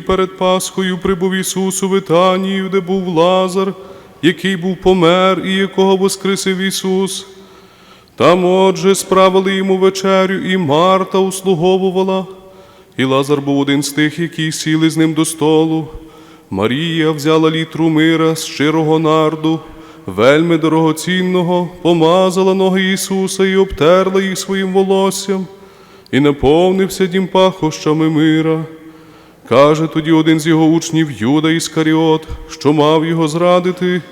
перед Пасхою прибув Ісус у Витанію, де був Лазар, який був помер і якого воскресив Ісус. Там, отже, справили йому вечерю, і Марта услуговувала. І Лазар був один з тих, які сіли з ним до столу. Марія взяла літру мира з щирого нарду, вельми дорогоцінного, помазала ноги Ісуса і обтерла їх своїм волоссям, і наповнився дім пахощами мира. Каже тоді один з його учнів Юда Іскаріот, що мав його зрадити.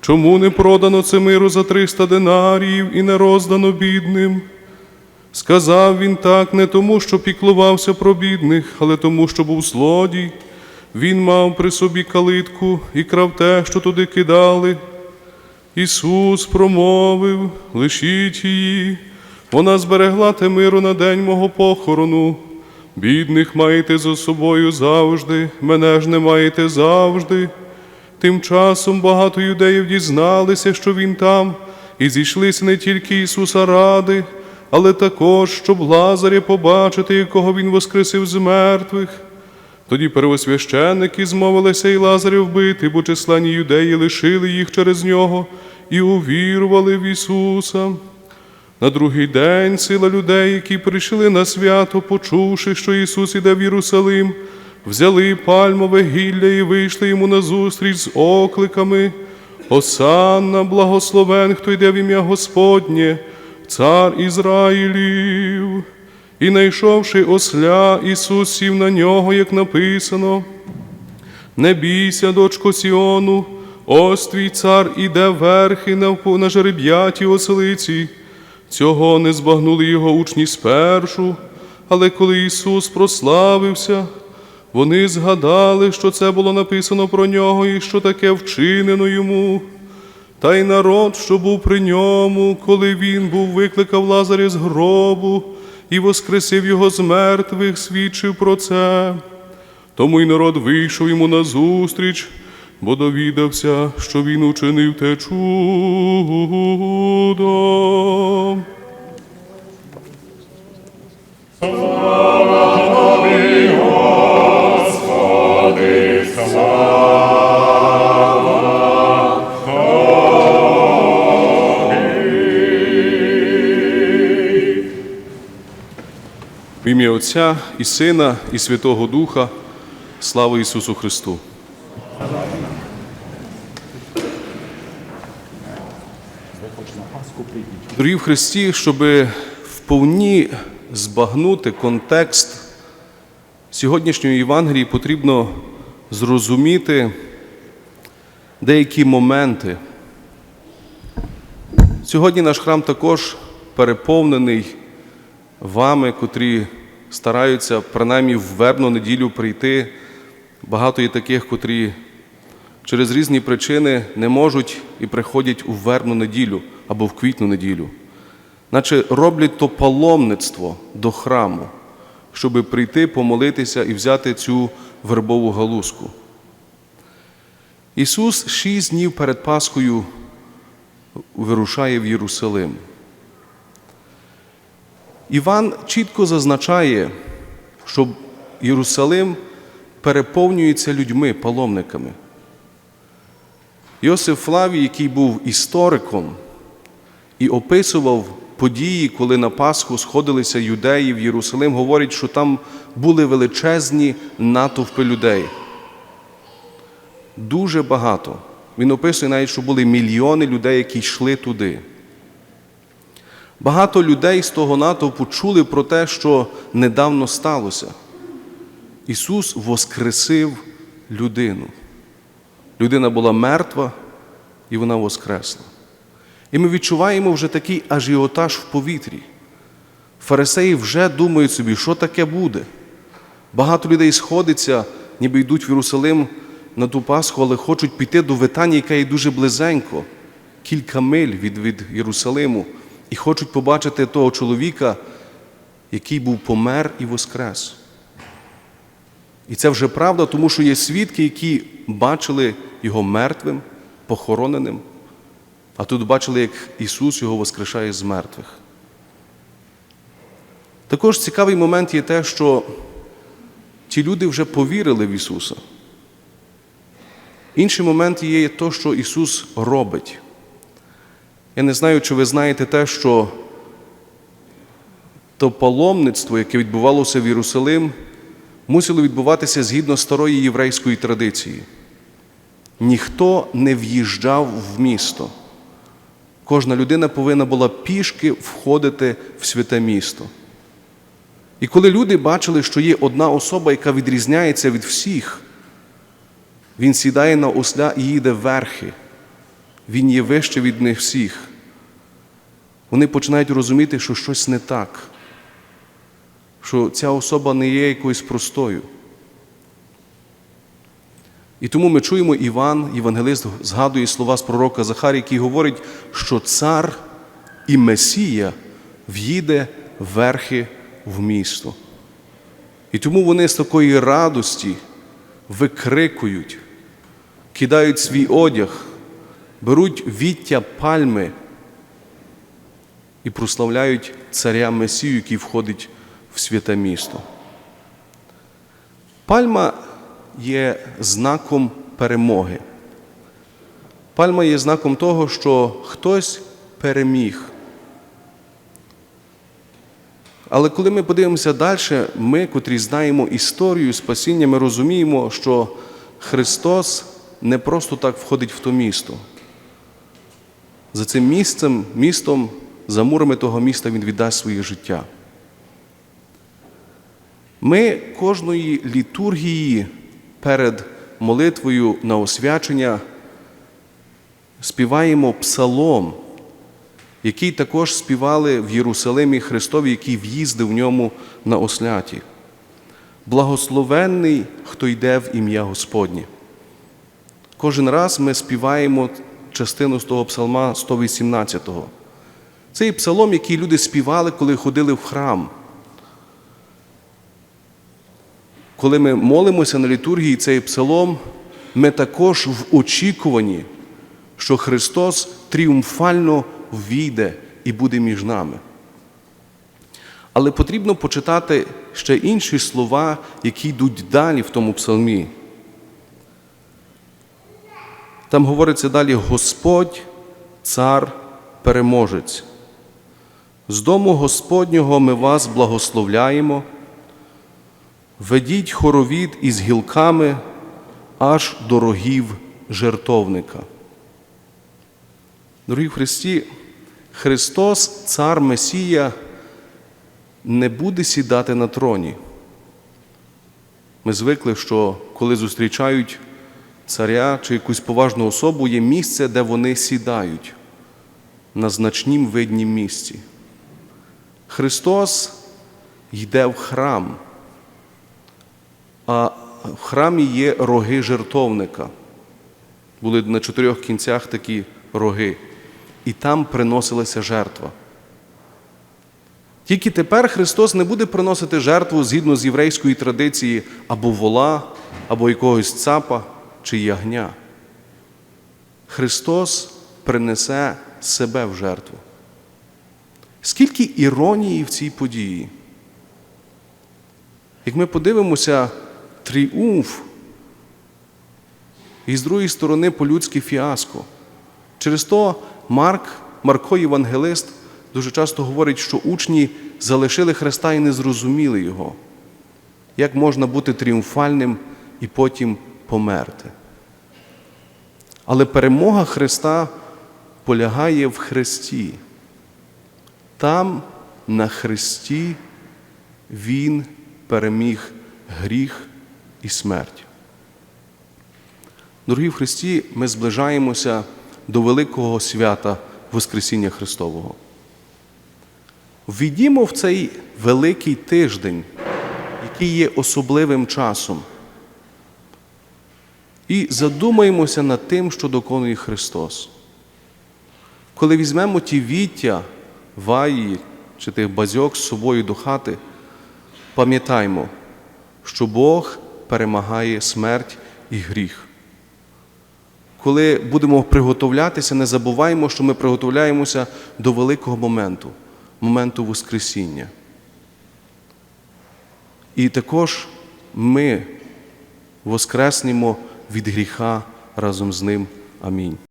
Чому не продано це миру за триста динаріїв і не роздано бідним? Сказав він так не тому, що піклувався про бідних, але тому, що був злодій. Він мав при собі калитку і крав те, що туди кидали. Ісус промовив, лишіть її, вона зберегла те миру на день мого похорону. Бідних маєте за собою завжди, мене ж не маєте завжди. Тим часом багато юдеїв дізналися, що він там, і зійшлися не тільки Ісуса ради, але також, щоб Лазаря побачити, якого Він воскресив з мертвих. Тоді первосвященники змовилися і Лазаря вбити, бо численні юдеї лишили їх через нього і увірували в Ісуса. На другий день сила людей, які прийшли на свято, почувши, що Ісус іде в Єрусалим, взяли пальмове гілля і вийшли йому назустріч з окликами. Осанна, благословен, хто йде в ім'я Господнє, цар Ізраїлів. І найшовши осля, Ісус сів на нього, як написано. Не бійся, дочко Сіону, ось твій цар іде верхи на, жереб'яті оселиці. Цього не збагнули його учні спершу, але коли Ісус прославився, вони згадали, що це було написано про нього і що таке вчинено йому. Та й народ, що був при ньому, коли він був викликав Лазаря з гробу і воскресив його з мертвих, свідчив про це. Тому й народ вийшов йому назустріч, бо довідався, що він учинив те чудо. В ім'я Отця і Сина, і Святого Духа, слава Ісусу Христу. Дорогі в Христі, щоб вповні збагнути контекст сьогоднішньої Євангелії, потрібно зрозуміти деякі моменти. Сьогодні наш храм також переповнений вами, котрі стараються принаймні в вербну неділю прийти. Багато є таких, котрі через різні причини не можуть і приходять у вербну неділю або в квітну неділю, наче роблять то паломництво до храму, щоб прийти, помолитися і взяти цю вербову галузку. Ісус шість днів перед Пасхою вирушає в Єрусалим. Іван чітко зазначає, що Єрусалим переповнюється людьми, паломниками. Йосиф Флавій, який був істориком і описував події, коли на Пасху сходилися юдеї в Єрусалим, говорить, що там були величезні натовпи людей. Дуже багато. Він описує навіть, що були мільйони людей, які йшли туди. Багато людей з того натовпу чули про те, що недавно сталося. Ісус воскресив людину. Людина була мертва, і вона воскресла. І ми відчуваємо вже такий ажіотаж в повітрі. Фарисеї вже думають собі, що таке буде. Багато людей сходиться, ніби йдуть в Єрусалим на ту Пасху, але хочуть піти до Витанії, яка є дуже близенько, кілька миль від, від Єрусалиму, і хочуть побачити того чоловіка, який був помер і воскрес. І це вже правда, тому що є свідки, які бачили його мертвим, похороненим, а тут бачили, як Ісус його воскрешає з мертвих. Також цікавий момент є те, що ті люди вже повірили в Ісуса. Інший момент є те, що Ісус робить. Я не знаю, чи ви знаєте те, що то паломництво, яке відбувалося в Єрусалим, мусило відбуватися згідно старої єврейської традиції. Ніхто не в'їжджав в місто. Кожна людина повинна була пішки входити в святе місто. І коли люди бачили, що є одна особа, яка відрізняється від всіх, він сідає на осля і їде верхи. Він є вище від них всіх. Вони починають розуміти, що щось не так, що ця особа не є якоюсь простою. І тому ми чуємо Іван, Євангелист, згадує слова з пророка Захарія, який говорить, що цар і Месія в'їде верхи в місто. І тому вони з такої радості викрикують, кидають свій одяг, беруть віття пальми і прославляють царя Месію, який входить в святе місто. Пальма є знаком перемоги. Пальма є знаком того, що хтось переміг. Але коли ми подивимося далі, ми, котрі знаємо історію спасіння, ми розуміємо, що Христос не просто так входить в то місто. За цим місцем, містом, за мурами того міста Він віддасть своє життя. Ми кожної літургії перед молитвою на освячення співаємо псалом, який також співали в Єрусалимі Христові, який в'їздив в ньому на осляті. Благословенний, хто йде в ім'я Господнє. Кожен раз ми співаємо частину з того псалма 118-го. Цей псалом, який люди співали, коли ходили в храм. Коли ми молимося на літургії цей псалом, ми також в очікуванні, що Христос тріумфально війде і буде між нами. Але потрібно почитати ще інші слова, які йдуть далі в тому псалмі. Там говориться далі Господь, цар, переможець. З дому Господнього ми вас благословляємо. Ведіть хоровід із гілками аж до рогів жертовника. Дорогі Христі, Христос, Цар Месія, не буде сідати на троні. Ми звикли, що коли зустрічають царя чи якусь поважну особу, є місце, де вони сідають на значнім виднім місці. Христос йде в храм, а в храмі є роги жертовника. Були на чотирьох кінцях такі роги, і там приносилася жертва. Тільки тепер Христос не буде приносити жертву згідно з єврейської традиції або вола, або якогось цапа чи ягня. Христос принесе себе в жертву. Скільки іронії в цій події? Як ми подивимося, тріумф і з другої сторони по-людськи фіаско. Через то Марк, Марко Євангелист, дуже часто говорить, що учні залишили Христа і не зрозуміли Його. Як можна бути тріумфальним і потім померти? Але перемога Христа полягає в Христі. Там, на Христі, Він переміг гріх і смерть. Дорогі в Христі, ми зближаємося до великого свята Воскресіння Христового. Ввійдімо в цей великий тиждень, який є особливим часом. І задумаємося над тим, що доконує Христос. Коли візьмемо ті віття, ваї чи тих базьок з собою до хати, пам'ятаймо, що Бог перемагає смерть і гріх. Коли будемо приготовлятися, не забуваємо, що ми приготовляємося до великого моменту, моменту Воскресіння. І також ми воскреснемо від гріха разом з ним. Амінь.